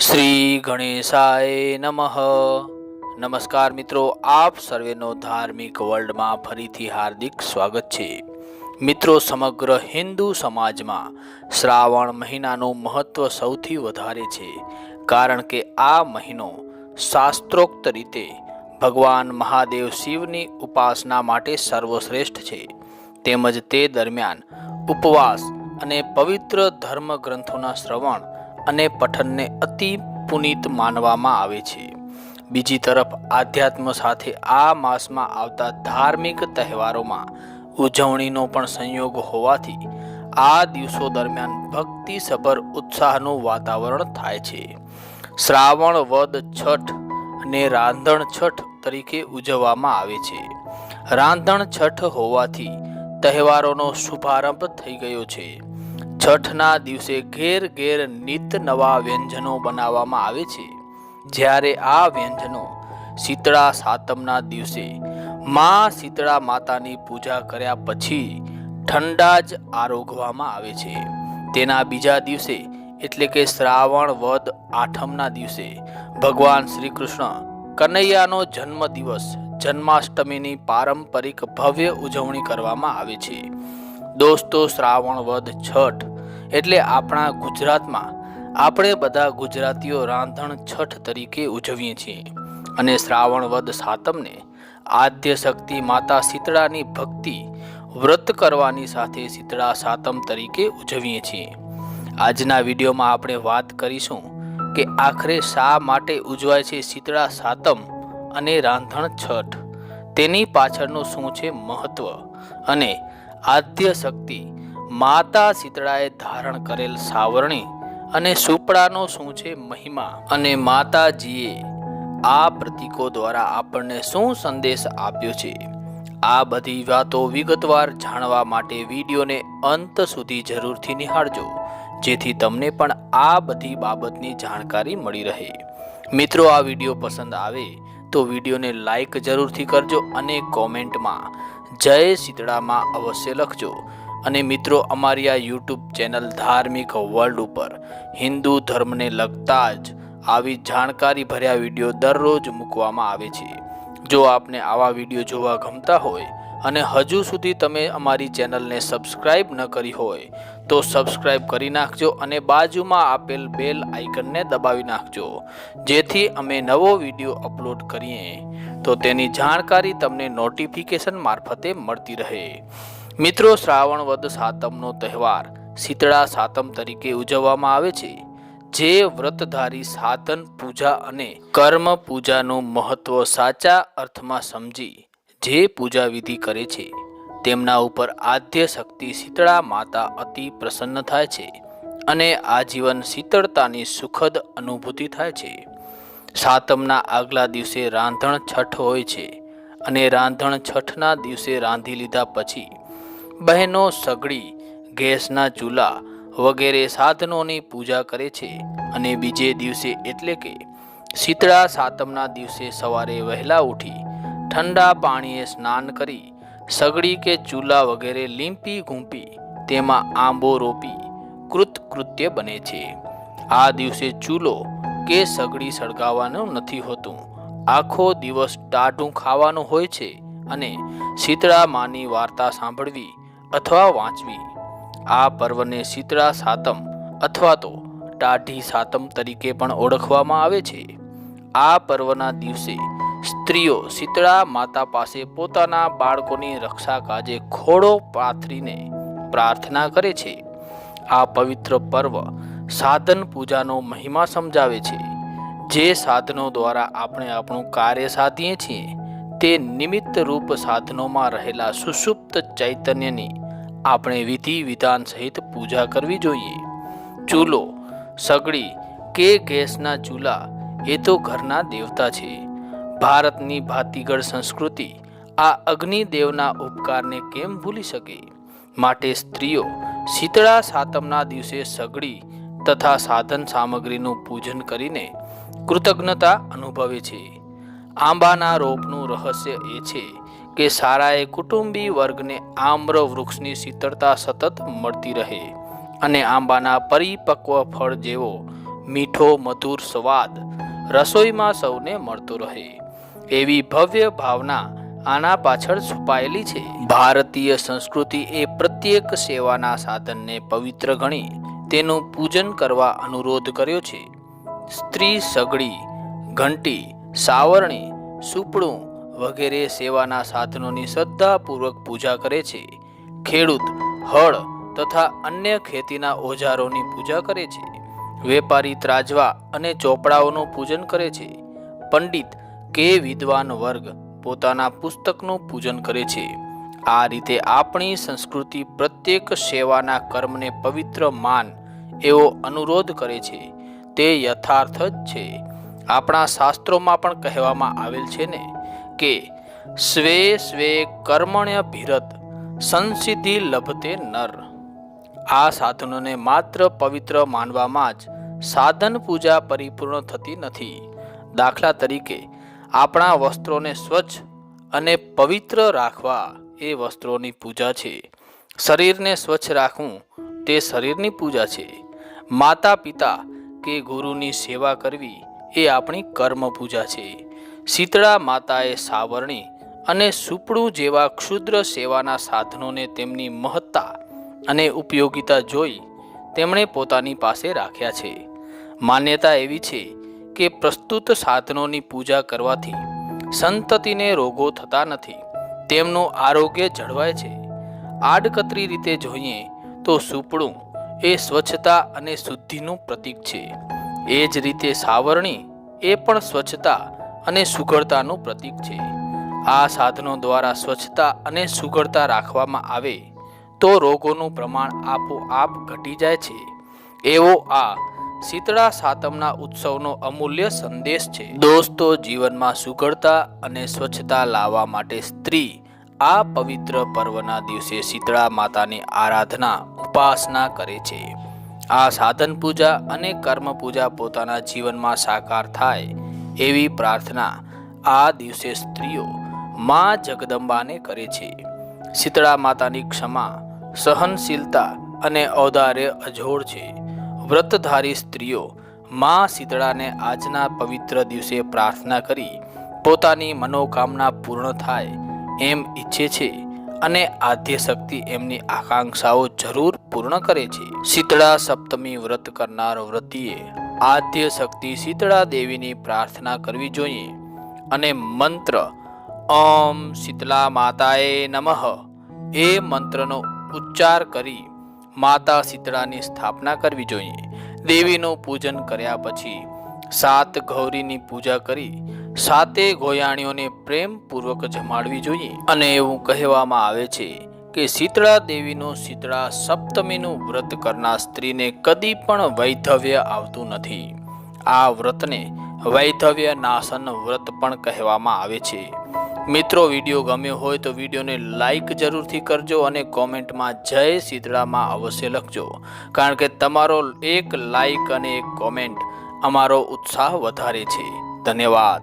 શ્રી ગણેશાય નમઃ. નમસ્કાર મિત્રો, આપ સર્વેનો ધાર્મિક વર્લ્ડમાં ફરીથી હાર્દિક સ્વાગત છે. મિત્રો, સમગ્ર હિન્દુ સમાજમાં શ્રાવણ મહિનાનું મહત્વ સૌથી વધારે છે, કારણ કે આ મહિનો શાસ્ત્રોક્ત રીતે ભગવાન મહાદેવ શિવની ઉપાસના માટે સર્વશ્રેષ્ઠ છે. તેમજ તે દરમિયાન ઉપવાસ અને પવિત્ર ધર્મ ગ્રંથોના શ્રવણ અને પઠનને અતિ પુનિત માનવામાં આવે છે. બીજી તરફ, આધ્યાત્મ સાથે આ માસમાં આવતા ધાર્મિક તહેવારોમાં ઉજવણીનો પણ સંયોગ હોવાથી આ દિવસો દરમિયાન ભક્તિસભર ઉત્સાહનું વાતાવરણ થાય છે. શ્રાવણ વદ છઠ અને રાંધણ છઠ તરીકે ઉજવવામાં આવે છે. રાંધણ છઠ હોવાથી તહેવારોનો શુભારંભ થઈ ગયો છે. છઠના દિવસે ઘેર ઘેર નિત નવા વ્યંજનો બનાવવામાં આવે છે. જ્યારે આ વ્યંજનો શીતળા સાતમના દિવસે મા શીતળા માતાની પૂજા કર્યા પછી ઠંડા જ આરોગવામાં આવે છે. તેના બીજા દિવસે એટલે કે શ્રાવણ વદ આઠમના દિવસે ભગવાન શ્રી કૃષ્ણ કનૈયાનો જન્મ દિવસ જન્માષ્ટમીની પારંપરિક ભવ્ય ઉજવણી કરવામાં આવે છે. દોસ્તો શ્રાવણ વદ છઠ, એટલે આપણા ગુજરાતમાં આપણે બધા ગુજરાતીઓ રાંધણ છઠ તરીકે ઉજવીએ છીએ. અને શ્રાવણ વદ સાતમને આદ્ય શક્તિ માતા શીતળાની ભક્તિ વ્રત કરવાની સાથે શીતળા સાતમ તરીકે ઉજવીએ છીએ. આજના વિડીયોમાં આપણે વાત કરીશું કે આખરે શા માટે ઉજવાય છે શીતળા સાતમ અને રાંધણ છઠ? તેની પાછળનું શું છે મહત્વ? અને આદ્ય શક્તિ. માતા શીતળાએ ધારણ કરેલ સાવરણી અને સુપડાનો શું છે મહિમા અને માતાજીએ આ પ્રતીકો દ્વારા આપણને શું સંદેશ આપ્યો છે? આ બધી વાતો વિગતવાર જાણવા માટે વિડીયોને અંત સુધી જરૂરથી નિહાળજો, જેથી તમને પણ આ બધી બાબતની જાણકારી મળી રહે. મિત્રો, આ વીડિયો પસંદ આવે તો વિડીયોને લાઈક જરૂરથી કરજો અને કોમેન્ટમાં જય શીતળામાં અવશ્ય લખજો. અને મિત્રો, અમારી આ યુટ્યુબ ચેનલ ધાર્મિક વર્લ્ડ ઉપર હિન્દુ ધર્મને લગતા જ આવી જાણકારી ભર્યા વીડિયો દરરોજ મૂકવામાં આવે છે. જો આપને આવા વીડિયો જોવા ગમતા હોય અને હજુ સુધી તમે અમારી ચેનલને સબસ્ક્રાઇબ ન કરી હોય, તો સબસ્ક્રાઇબ કરી નાખજો અને બાજુમાં આપેલ બેલ આઇકનને દબાવી નાખજો. જેથી અમે નવો વીડિયો અપલોડ કરીએ. તો તેની જાણકારી તમને નોટિફિકેશન મારફતે મળતી રહે. મિત્રો, શ્રાવણ વદ સાતમનો તહેવાર શીતળા સાતમ તરીકે ઉજવવામાં આવે છે, જે વ્રતધારી સાતન પૂજા અને કર્મ પૂજાનું મહત્વ સાચા અર્થમાં સમજી જે પૂજા વિધિ કરે છે. તેમના ઉપર આદ્ય શક્તિ શીતળા માતા અતિ પ્રસન્ન થાય છે અને આજીવન શીતળતાની સુખદ અનુભૂતિ થાય છે. સાતમના આગલા દિવસે રાંધણ છઠ હોય છે અને રાંધણ છઠના દિવસે રાંધી લીધા પછી બહેનો સગડી, ગેસના ચૂલા વગેરે સાધનોની પૂજા કરે છે અને બીજે દિવસે એટલે કે શીતળા સાતમના દિવસે સવારે વહેલા ઉઠી ઠંડા પાણીએ સ્નાન કરી સગડી કે ચૂલા વગેરે લીંપી ઘૂંપી તેમાં આંબો રોપી કૃતકૃત્ય બને છે. આ દિવસે ચૂલો કે સગડી સળગાવવાનું નથી હોતું. આખો દિવસ ટાઢું ખાવાનું હોય છે અને શીતળા માની વાર્તા સાંભળવી અથવા વાંચવી. આ પર્વને શીતળા સાતમ અથવા તો ટાઢી સાતમ તરીકે પણ ઓળખવામાં આવે છે. આ પર્વના દિવસે સ્ત્રીઓ શીતળા માતા પાસે પોતાના બાળકોની રક્ષા કાજે ખોડો પાથરીને પ્રાર્થના કરે છે. આ પવિત્ર પર્વ સાધન પૂજાનો મહિમા સમજાવે છે. જે સાધનો દ્વારા આપણે આપણું કાર્ય સાધીએ છીએ, તે નિમિત્ત રૂપ સાધનોમાં રહેલા સુષુપ્ત ચૈતન્યની આપણે વિધિ વિધાન સહિત પૂજા કરવી જોઈએ. ચૂલો, સગડી કે ગેસના ચૂલા એ તો ઘરના દેવતા છે. ભારતની ભાતીગળ સંસ્કૃતિ આ અગ્નિદેવના ઉપકારને કેમ ભૂલી શકે? માટે સ્ત્રીઓ શીતળા સાતમના દિવસે સગડી તથા સાધન સામગ્રીનું પૂજન કરીને કૃતજ્ઞતા અનુભવે છે. આંબાના રોપનું રહસ્ય એ છે કે સારાએ કુટુંબી વર્ગને આમ્ર વૃક્ષની શીતળતા સતત મળતી રહે અને આંબાના પરિપક્વ ફળ જેવો મીઠો, મધુર સ્વાદ રસોઈમાં સૌને મળતો રહે. એવી ભવ્ય ભાવના આના પાછળ છુપાયેલી છે. ભારતીય સંસ્કૃતિ એ પ્રત્યેક સેવાના સાધનને પવિત્ર ગણી તેનું પૂજન કરવા અનુરોધ કર્યો છે. સ્ત્રી સગડી, ઘંટી, સાવરણી, સુપડું વગેરે સેવાના સાધનોની શ્રદ્ધાપૂર્વક પૂજા કરે છે. ખેડૂત, હળ તથા અન્ય ખેતીના ઓજારોની પૂજા કરે છે. વેપારી ત્રાજવા અને ચોપડાઓનું પૂજન કરે છે. પંડિત કે વિદ્વાન વર્ગ પોતાના પુસ્તકનું પૂજન કરે છે. આ રીતે આપણી સંસ્કૃતિ પ્રત્યેક સેવાના કર્મને પવિત્ર માન એવો અનુરોધ કરે છે. તે યથાર્થ જ છે. આપણા શાસ્ત્રોમાં પણ કહેવામાં આવેલ છે ને કે, સ્વે સ્વે કર્મણ્ય ભીરત, સંસિદ્ધિ લભતે નર. આ સાધનોને માત્ર પવિત્ર માનવામાં જ સાધન પૂજા પરિપૂર્ણ થતી નથી. દાખલા તરીકે, આપણા વસ્ત્રોને સ્વચ્છ અને પવિત્ર રાખવા એ વસ્ત્રોની પૂજા છે. શરીરને સ્વચ્છ રાખવું તે શરીરની પૂજા છે. માતા પિતા કે ગુરુની સેવા કરવી એ આપણી કર્મ પૂજા છે. શીતળા માતાએ સાવરણી અને સુપડું જેવા ક્ષુદ્ર સેવાના સાધનોને તેમની મહત્તા અને ઉપયોગિતા જોઈ તેમણે પોતાની પાસે રાખ્યા છે. માન્યતા એવી છે કે પ્રસ્તુત સાધનોની પૂજા કરવાથી સંતતિને રોગો થતા નથી, તેમનું આરોગ્ય જળવાય છે. આડકતરી રીતે જોઈએ તો સુપડું એ સ્વચ્છતા અને શુદ્ધિનું પ્રતીક છે. એ જ રીતે સાવરણી એ પણ સ્વચ્છતા અને સુઘડતાનું પ્રતીક છે. આ સાધનો દ્વારા સ્વચ્છતા અને સુઘડતા રાખવામાં આવે તો રોગોનું પ્રમાણ આપોઆપ ઘટી જાય છે. એવો આ શીતળા સાતમના ઉત્સવનો અમૂલ્ય સંદેશ છે. દોસ્તો, જીવનમાં સુઘડતા અને સ્વચ્છતા લાવવા માટે સ્ત્રી આ પવિત્ર પર્વના દિવસે શીતળા માતાની આરાધના ઉપાસના કરે છે. આ સાધન પૂજા અને કર્મ પૂજા પોતાના જીવનમાં સાકાર થાય એવી પ્રાર્થના આ દિવસે સ્ત્રીઓ મા જગદંબાને કરે છે. શીતળા માતાની ક્ષમા, સહનશીલતા અને ઔદાર્ય અજોડ છે. વ્રતધારી સ્ત્રીઓ મા શીતળાને આજના પવિત્ર દિવસે પ્રાર્થના કરી પોતાની મનોકામના પૂર્ણ થાય એમ ઈચ્છે છે અને આદ્ય શક્તિ એમની આકાંક્ષાઓ જરૂર પૂર્ણ કરે છે. શીતળા સપ્તમી વ્રત કરનાર વ્રતિએ આદ્ય શક્તિ શીતળા દેવીની પ્રાર્થના કરવી જોઈએ અને મંત્ર ઓમ શીતલા માતાએ નમઃ એ મંત્રનો ઉચ્ચાર કરી માતા શીતળાની સ્થાપના કરવી જોઈએ. દેવીનું પૂજન કર્યા પછી સાત ગૌરીની પૂજા કરી સાતે ગોયાણીઓને પ્રેમપૂર્વક જમાડવી જોઈએ અને એવું કહેવામાં આવે છે કે શીતળા દેવીનું શીતળા સપ્તમીનું વ્રત કરનાર સ્ત્રીને કદી પણ વૈધવ્ય આવતું નથી. આ વ્રતને વૈધવ્ય નાશન વ્રત પણ કહેવામાં આવે છે. મિત્રો, વીડિયો ગમ્યો હોય તો વિડીયોને લાઈક જરૂરથી કરજો અને કોમેન્ટમાં જય શીતળામાં અવશ્ય લખજો. કારણ કે તમારો એક લાઈક અને એક કોમેન્ટ અમારો ઉત્સાહ વધારે છે. ધન્યવાદ.